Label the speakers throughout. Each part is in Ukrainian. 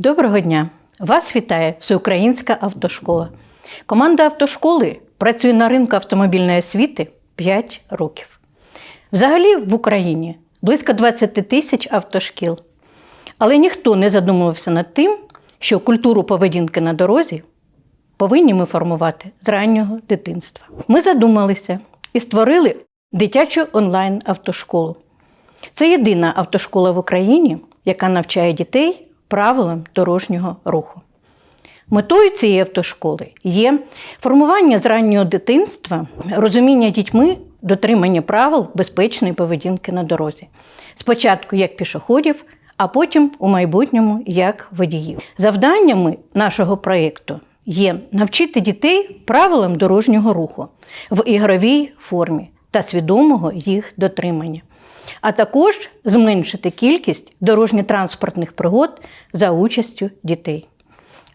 Speaker 1: Доброго дня! Вас вітає Всеукраїнська автошкола. Команда автошколи працює на ринку автомобільної освіти 5 років. Взагалі в Україні близько 20 тисяч автошкіл. Але ніхто не задумувався над тим, що культуру поведінки на дорозі повинні ми формувати з раннього дитинства. Ми задумалися і створили дитячу онлайн-автошколу. Це єдина автошкола в Україні, яка навчає дітей правилам дорожнього руху. Метою цієї автошколи є формування з раннього дитинства, розуміння дітьми дотримання правил безпечної поведінки на дорозі. Спочатку як пішоходів, а потім у майбутньому як водіїв. Завданнями нашого проєкту є навчити дітей правилам дорожнього руху в ігровій формі та свідомого їх дотримання, а також зменшити кількість дорожньо-транспортних пригод за участю дітей.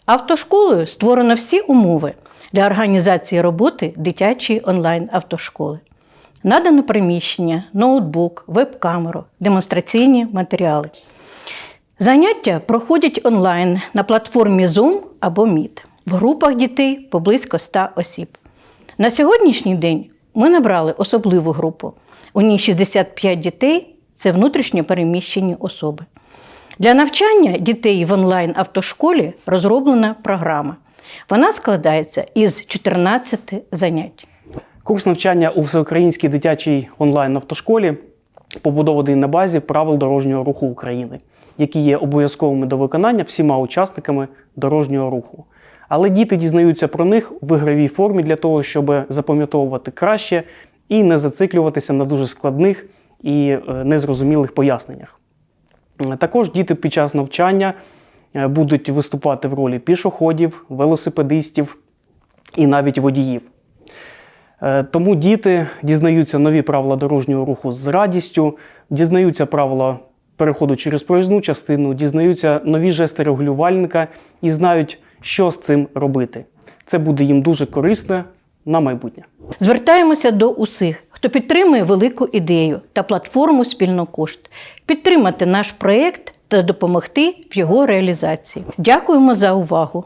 Speaker 1: Автошколою створено всі умови для організації роботи дитячої онлайн-автошколи. Надано приміщення, ноутбук, веб-камеру, демонстраційні матеріали. Заняття проходять онлайн на платформі Zoom або Meet в групах дітей по близько 100 осіб. На сьогоднішній день ми набрали особливу групу. У ній 65 дітей це внутрішньо переміщені особи. Для навчання дітей в онлайн-автошколі розроблена програма. Вона складається із 14 занять.
Speaker 2: Курс навчання у всеукраїнській дитячій онлайн-автошколі побудований на базі правил дорожнього руху України, які є обов'язковими до виконання всіма учасниками дорожнього руху. Але діти дізнаються про них в ігровій формі для того, щоб запам'ятовувати краще і не зациклюватися на дуже складних і е, незрозумілих поясненнях. Також діти під час навчання е, будуть виступати в ролі пішоходів, велосипедистів і навіть водіїв. Е, Тому діти дізнаються нові правила дорожнього руху з радістю, дізнаються правила переходу через проїзну частину, дізнаються нові жести регулювальника і знають, що з цим робити. Це буде їм дуже корисно на майбутнє.
Speaker 1: Звертаємося до усіх, хто підтримує велику ідею та платформу Спільнокошт, підтримати наш проєкт та допомогти в його реалізації. Дякуємо за увагу!